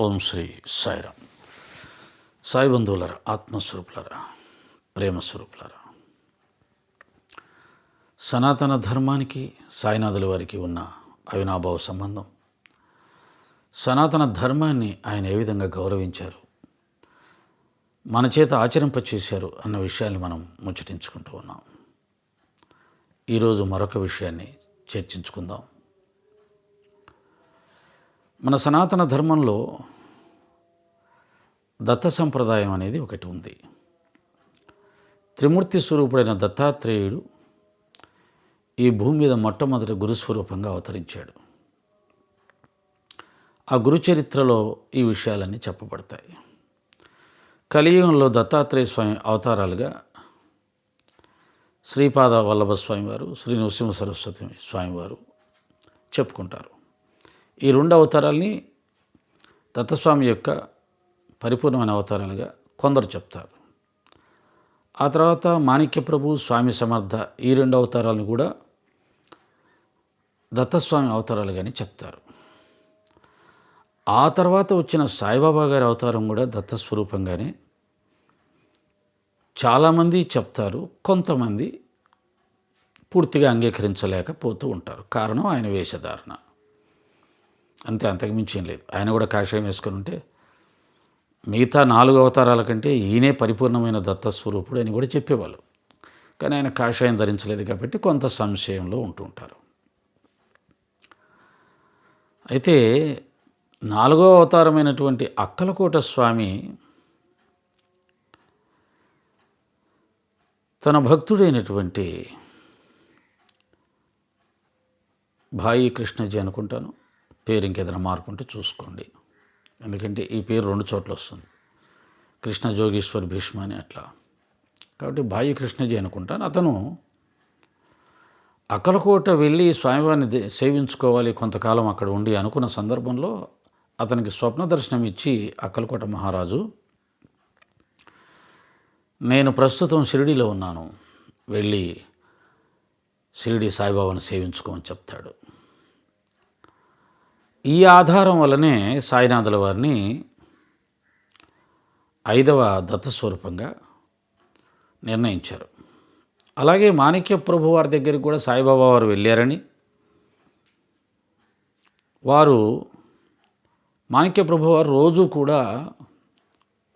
ఓం శ్రీ సాయిరామ్. సాయి బంధువులరా ఆత్మస్వరూపులరా ప్రేమస్వరూపులరా. సనాతన ధర్మానికి సాయినాథుల వారికి ఉన్న అవినాభావ సంబంధం. సనాతన ధర్మాన్ని ఆయన ఏ విధంగా గౌరవించారు? మన చేత ఆచరింపచేశారు అన్న విషయాన్ని మనం ముచ్చటించుకుంటూ ఉన్నాం. ఈరోజు మరొక విషయాన్ని చర్చించుకుందాం. మన సనాతన ధర్మంలో దత్త సంప్రదాయం అనేది ఒకటి ఉంది. త్రిమూర్తి స్వరూపుడైన దత్తాత్రేయుడు ఈ భూమి మీద మొట్టమొదటి గురుస్వరూపంగా అవతరించాడు. ఆ గురు చరిత్రలో ఈ విషయాలన్నీ చెప్పబడతాయి. కలియుగంలో దత్తాత్రేయ స్వామి అవతారాలుగా శ్రీపాద వల్లభ స్వామివారు శ్రీ నృసింహ సరస్వతి స్వామివారు చెప్పుకుంటారు. ఈ రెండు అవతారాల్ని దత్తస్వామి యొక్క పరిపూర్ణమైన అవతారాలుగా కొందరు చెప్తారు. ఆ తర్వాత మాణిక్య ప్రభు స్వామి సమర్థ ఈ రెండు అవతారాలను కూడా దత్తస్వామి అవతారాలుగానే చెప్తారు. ఆ తర్వాత వచ్చిన సాయిబాబా గారి అవతారం కూడా దత్తస్వరూపంగానే చాలామంది చెప్తారు కొంతమంది పూర్తిగా అంగీకరించలేకపోతూ ఉంటారు. కారణం ఆయన వేషధారణ. అంతే అంతకుమించి ఏం లేదు. ఆయన కూడా కాషాయం వేసుకొని ఉంటే మిగతా నాలుగు అవతారాల కంటే ఈయనే పరిపూర్ణమైన దత్తస్వరూపుడు అని కూడా చెప్పేవాళ్ళు. కానీ ఆయన కాషాయం ధరించలేదు కాబట్టి కొంత సంశయంలో ఉంటూ ఉంటారు. అయితే నాలుగో అవతారమైనటువంటి అక్కలకోట స్వామి తన భక్తుడైనటువంటి భాయి కృష్ణజీ అనుకుంటాను. పేరు ఇంకేదైనా మార్పు ఉంటే చూసుకోండి. ఎందుకంటే ఈ పేరు రెండు చోట్ల వస్తుంది. కృష్ణ జోగేశ్వర్ భీష్మ అని అట్లా. కాబట్టి భాయి కృష్ణజీ అనుకుంటాను. అతను అక్కలకోట వెళ్ళి స్వామివారిని సేవించుకోవాలి కొంతకాలం అక్కడ ఉండి అనుకున్న సందర్భంలో అతనికి స్వప్న దర్శనం ఇచ్చి అక్కలకోట మహారాజు నేను ప్రస్తుతం షిరిడీలో ఉన్నాను. వెళ్ళి షిరిడి సాయిబాబాను సేవించుకోమని చెప్తాడు. ఈ ఆధారం వల్లనే సాయినాథుల వారిని ఐదవ దత్తస్వరూపంగా నిర్ణయించారు. అలాగే మాణిక్య ప్రభు వారి దగ్గరికి కూడా సాయిబాబా వారు వెళ్ళారని వారు మాణిక్య ప్రభు వారు రోజు కూడా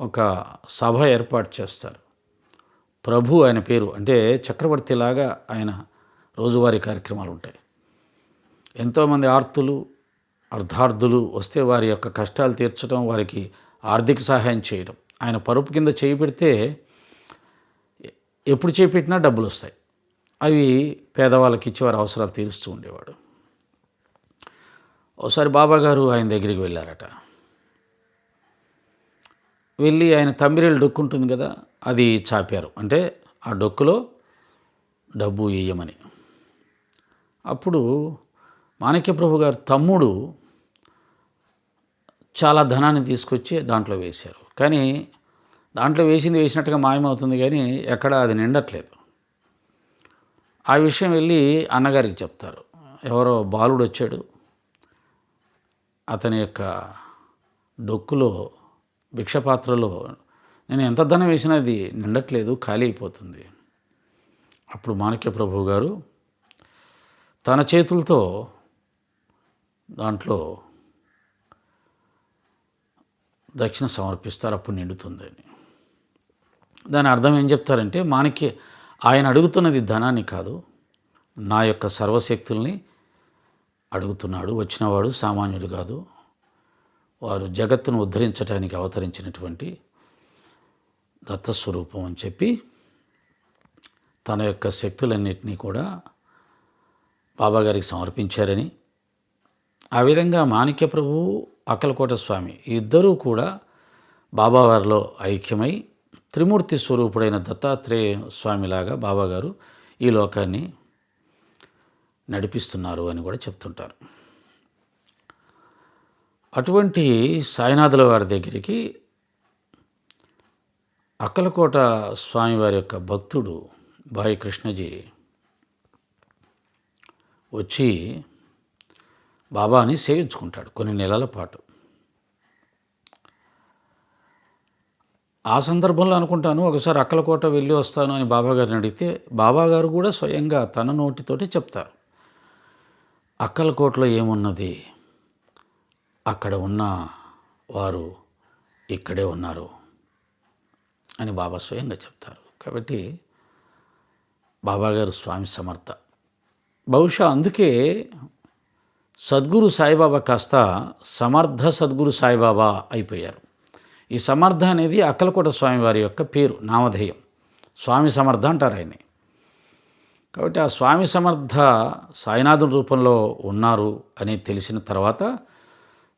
ఒక సభ ఏర్పాటు చేస్తారు. ప్రభు ఆయన పేరు అంటే చక్రవర్తిలాగా ఆయన రోజువారీ కార్యక్రమాలు ఉంటాయి. ఎంతోమంది ఆర్తులు అర్ధార్థులు వస్తే వారి యొక్క కష్టాలు తీర్చడం వారికి ఆర్థిక సహాయం చేయడం ఆయన పరుపు కింద చేయి పెడితే ఎప్పుడు చేపెట్టినా డబ్బులు వస్తాయి. అవి పేదవాళ్ళకి ఇచ్చి వారి అవసరాలు తీరుస్తూ ఉండేవాడు. ఒకసారి బాబా గారు ఆయన దగ్గరికి వెళ్ళారట. వెళ్ళి ఆయన తమ్మిరేళ్ళు డొక్కు ఉంటుంది కదా అది చాపారు. అంటే ఆ డొక్కులో డబ్బు వేయమని అప్పుడు మాణిక్యప్రభు గారు తమ్ముడు చాలా ధనాన్ని తీసుకొచ్చి దాంట్లో వేశారు. కానీ దాంట్లో వేసింది వేసినట్టుగా మాయమవుతుంది కానీ ఎక్కడ అది నిండట్లేదు. ఆ విషయం వెళ్ళి అన్నగారికి చెప్తారు. ఎవరో బాలుడు వచ్చాడు. అతని యొక్క డొక్కులో భిక్షపాత్రలో నేను ఎంత ధనం వేసినా అది నిండట్లేదు ఖాళీ అయిపోతుంది. అప్పుడు మాణిక్య ప్రభు గారు తన చేతులతో దాంట్లో దక్షిణ సమర్పిస్తారు అప్పుడు నిండుతుందని దాని అర్థం ఏం చెప్తారంటే మనకి ఆయన అడుగుతున్నది ధనాన్ని కాదు నా యొక్క సర్వశక్తుల్ని అడుగుతున్నాడు. వచ్చినవాడు సామాన్యుడు కాదు. వారు జగత్తును ఉద్ధరించడానికి అవతరించినటువంటి దత్తస్వరూపం అని చెప్పి తన యొక్క శక్తులన్నింటినీ కూడా బాబాగారికి సమర్పించారని ఆ విధంగా మాణిక్య ప్రభువు అక్కలకోట స్వామి ఇద్దరూ కూడా బాబావారిలో ఐక్యమై త్రిమూర్తి స్వరూపుడైన దత్తాత్రేయ స్వామిలాగా బాబాగారు ఈ లోకాన్ని నడిపిస్తున్నారు అని కూడా చెప్తుంటారు. అటువంటి సాయినాథుల వారి దగ్గరికి అక్కలకోట స్వామివారి యొక్క భక్తుడు భాయి కృష్ణజీ వచ్చి బాబాని సేవించుకుంటాడు కొన్ని నెలల పాటు. ఆ సందర్భంలో అనుకుంటాను ఒకసారి అక్కలకోట వెళ్ళి వస్తాను అని బాబాగారిని అడిగితే బాబాగారు కూడా స్వయంగా తన నోటితోటి చెప్తారు. అక్కలకోటలో ఏమున్నది? అక్కడ ఉన్న వారు ఇక్కడే ఉన్నారు అని బాబా స్వయంగా చెప్తారు. కాబట్టి బాబాగారు స్వామి సమర్థ. బహుశా అందుకే సద్గురు సాయిబాబా కాస్త సమర్థ సద్గురు సాయిబాబా అయిపోయారు. ఈ సమర్థ అనేది అక్కలకోట స్వామివారి యొక్క పేరు నామధేయం. స్వామి సమర్థ అంటారు ఆయన్ని. కాబట్టి ఆ స్వామి సమర్థ సాయినాథుని రూపంలో ఉన్నారు అని తెలిసిన తర్వాత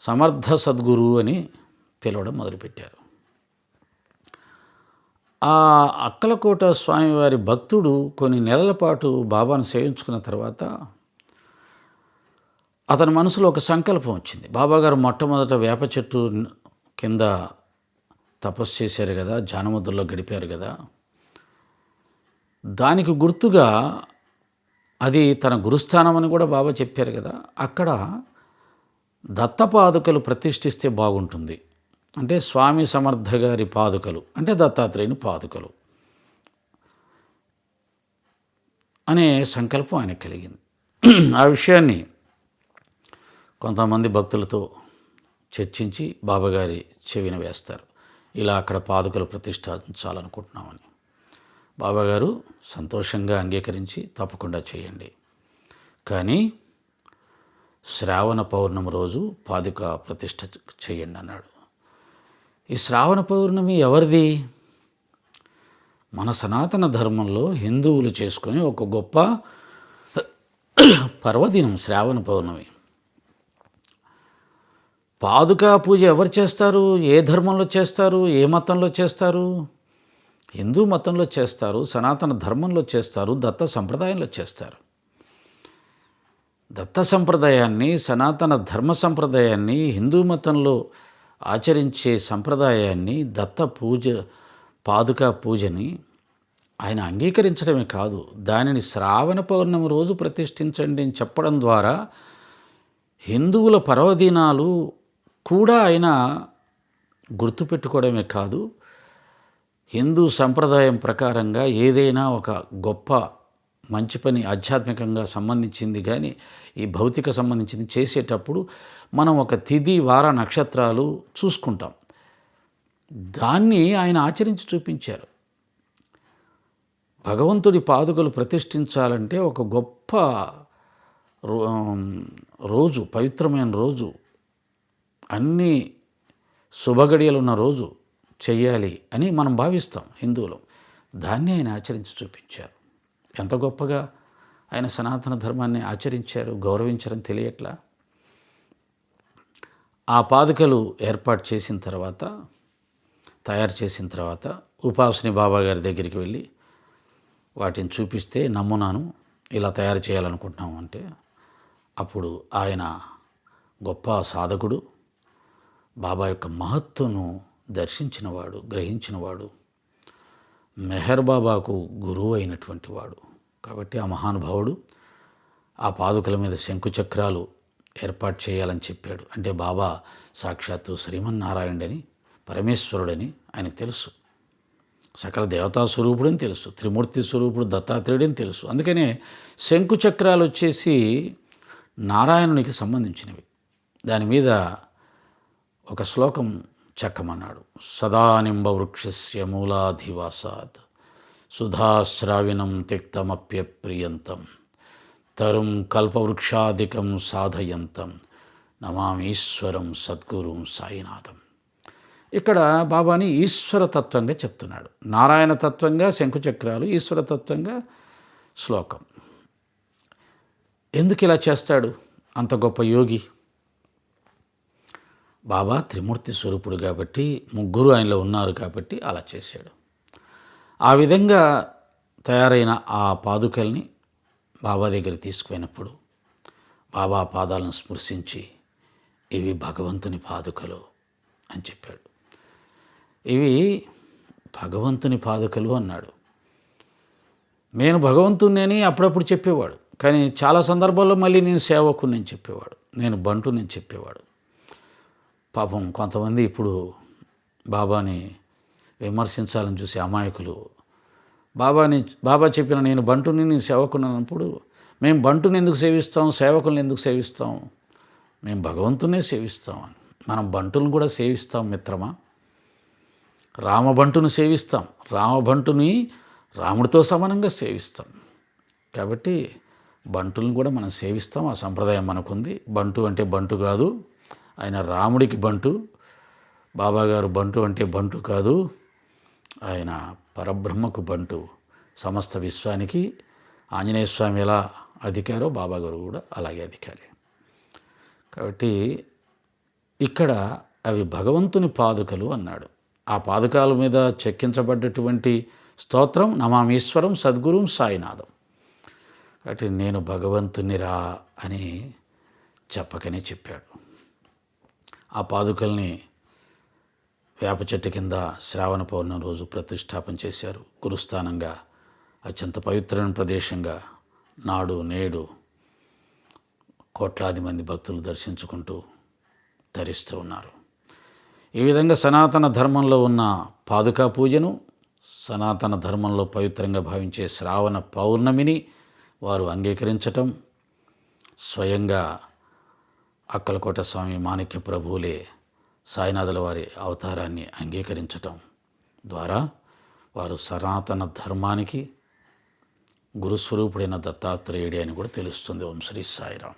సమర్థ సద్గురు అని పిలవడం మొదలుపెట్టారు. ఆ అక్కలకోట స్వామివారి భక్తుడు కొన్ని నెలల పాటు బాబాను సేవించుకున్న తర్వాత అతని మనసులో ఒక సంకల్పం వచ్చింది. బాబాగారు మొట్టమొదట వేప చెట్టు కింద తపస్సు చేశారు కదా జానముద్రలో గడిపారు కదా. దానికి గుర్తుగా అది తన గురుస్థానం అని కూడా బాబా చెప్పారు కదా. అక్కడ దత్తపాదుకలు ప్రతిష్ఠిస్తే బాగుంటుంది. అంటే స్వామి సమర్థ గారి పాదుకలు అంటే దత్తాత్రేయుని పాదుకలు అనే సంకల్పం ఆయనకు కలిగింది. ఆ విషయాన్ని కొంతమంది భక్తులతో చర్చించి బాబాగారి చెవిన వేస్తారు. ఇలా అక్కడ పాదుకలు ప్రతిష్ఠించాలనుకుంటున్నామని. బాబాగారు సంతోషంగా అంగీకరించి తప్పకుండా చేయండి. కానీ శ్రావణ పౌర్ణమి రోజు పాదుక ప్రతిష్ఠ చేయండి అన్నాడు. ఈ శ్రావణ పౌర్ణమి ఎవరిది? మన సనాతన ధర్మంలో హిందువులు చేసుకునే ఒక గొప్ప పర్వదినం శ్రావణ పౌర్ణమి. పాదుకా పూజ ఎవరు చేస్తారు? ఏ ధర్మంలో చేస్తారు? ఏ మతంలో చేస్తారు? హిందూ మతంలో చేస్తారు సనాతన ధర్మంలో చేస్తారు దత్త సంప్రదాయంలో చేస్తారు. దత్త సంప్రదాయాన్ని సనాతన ధర్మ సంప్రదాయాన్ని హిందూ మతంలో ఆచరించే సంప్రదాయాన్ని దత్త పూజ పాదుకా పూజని ఆయన అంగీకరించడమే కాదు దానిని శ్రావణ పౌర్ణమి రోజు ప్రతిష్ఠించండి అని చెప్పడం ద్వారా హిందువుల పర్వదినాలు కూడా ఆయన గుర్తుపెట్టుకోవడమే కాదు హిందూ సంప్రదాయం ప్రకారంగా ఏదైనా ఒక గొప్ప మంచి పని ఆధ్యాత్మికంగా సంబంధించింది కానీ ఈ భౌతిక సంబంధించింది చేసేటప్పుడు మనం ఒక తిథి వార నక్షత్రాలు చూసుకుంటాం. దాన్ని ఆయన ఆచరించి చూపించారు. భగవంతుడి పాదుకలు ప్రతిష్ఠించాలంటే ఒక గొప్ప రోజు పవిత్రమైన రోజు అన్ని శుభగడియలు ఉన్న రోజు చెయ్యాలి అని మనం భావిస్తాం హిందువులు. దాన్ని ఆయన ఆచరించి చూపించారు. ఎంత గొప్పగా ఆయన సనాతన ధర్మాన్ని ఆచరించారు గౌరవించారని తెలియట్లా? ఆ పాదుకలు ఏర్పాటు చేసిన తర్వాత తయారు చేసిన తర్వాత ఉపాసని బాబా గారి దగ్గరికి వెళ్ళి వాటిని చూపిస్తే నమ్మునాను ఇలా తయారు చేయాలనుకుంటున్నాము అంటే అప్పుడు ఆయన గొప్ప సాధకుడు బాబా యొక్క మహత్తును దర్శించినవాడు గ్రహించినవాడు మెహర్ బాబాకు గురువు అయినటువంటి వాడు. కాబట్టి ఆ మహానుభావుడు ఆ పాదుకల మీద శంకుచక్రాలు ఏర్పాటు చేయాలని చెప్పాడు. అంటే బాబా సాక్షాత్తు శ్రీమన్నారాయణుడని పరమేశ్వరుడని ఆయనకు తెలుసు. సకల దేవతా స్వరూపుడని తెలుసు త్రిమూర్తి స్వరూపుడు దత్తాత్రేయుడని తెలుసు. అందుకనే శంకుచక్రాలు వచ్చేసి నారాయణునికి సంబంధించినవి. దాని మీద ఒక శ్లోకం చెక్కమన్నాడు సదానింబ వృక్షస్య మూలాధివాసాత్ సుధాశ్రావినం తిక్తమప్యప్రియంతం తరుం కల్పవృక్షాధికం సాధయంతం నమామీశ్వరం సద్గురుం సాయినాథం. ఇక్కడ బాబాని ఈశ్వరతత్వంగా చెప్తున్నాడు. నారాయణ తత్వంగా శంకుచక్రాలు శ్లోకం. ఎందుకు ఇలా చేస్తాడు అంత గొప్ప యోగి? బాబా త్రిమూర్తి స్వరూపుడు కాబట్టి ముగ్గురు ఆయనలో ఉన్నారు కాబట్టి అలా చేశాడు. ఆ విధంగా తయారైన ఆ పాదుకల్ని బాబా దగ్గర తీసుకుపోయినప్పుడు బాబా పాదాలను స్పృశించి ఇవి భగవంతుని పాదుకలు అని చెప్పాడు. ఇవి భగవంతుని పాదుకలు అన్నాడు. నేను భగవంతుని అప్పుడప్పుడు చెప్పేవాడు. కానీ చాలా సందర్భాల్లో మళ్ళీ నేను సేవకు నేను చెప్పేవాడు. నేను బంటు నేను చెప్పేవాడు. పాపం కొంతమంది ఇప్పుడు బాబాని విమర్శించాలని చూసే అమాయకులు. బాబాని బాబా చెప్పిన నేను బంటుని నేను సేవకున్నప్పుడు మేము బంటుని ఎందుకు సేవిస్తాం? సేవకుల్ని ఎందుకు సేవిస్తాం? మేము భగవంతునే సేవిస్తాం అని. మనం బంటులను కూడా సేవిస్తాం మిత్రమా? రామబంటును సేవిస్తాం. రామబంటుని రాముడితో సమానంగా సేవిస్తాం. కాబట్టి బంటులను కూడా మనం సేవిస్తాం. ఆ సంప్రదాయం మనకుంది. బంటు అంటే బంటు కాదు. ఆయన రాముడికి బంటు బాబాగారు బంటు అంటే బంటు కాదు ఆయన పరబ్రహ్మకు బంటు. సమస్త విశ్వానికి ఆంజనేయ స్వామి ఎలా అధికారో బాబాగారు కూడా అలాగే అధికారి. కాబట్టి ఇక్కడ అవి భగవంతుని పాదుకలు అన్నాడు. ఆ పాదుకాల మీద చెక్కించబడ్డటువంటి స్తోత్రం నమామీశ్వరం సద్గురుం సాయినాథం. కాబట్టి నేను భగవంతునిరా అని చెప్పకనే చెప్పాడు. ఆ పాదుకల్ని వేప చెట్టు కింద శ్రావణ పౌర్ణమి రోజు ప్రతిష్టాపన చేశారు. గురుస్థానంగా అత్యంత పవిత్రమైన ప్రదేశంగా నాడు నేడు కోట్లాది మంది భక్తులు దర్శించుకుంటూ ధరిస్తూ ఉన్నారు. ఈ విధంగా సనాతన ధర్మంలో ఉన్న పాదుకా పూజను సనాతన ధర్మంలో పవిత్రంగా భావించే శ్రావణ పౌర్ణమిని వారు అంగీకరించటం స్వయంగా అక్కలకోట స్వామి మాణిక్య ప్రభువులే సాయినాథుల వారి అవతారాన్ని అంగీకరించటం ద్వారా వారు సనాతన ధర్మానికి గురుస్వరూపుడైన దత్తాత్రేయుడి అని కూడా తెలుస్తుంది. ఓం శ్రీ సాయిరాం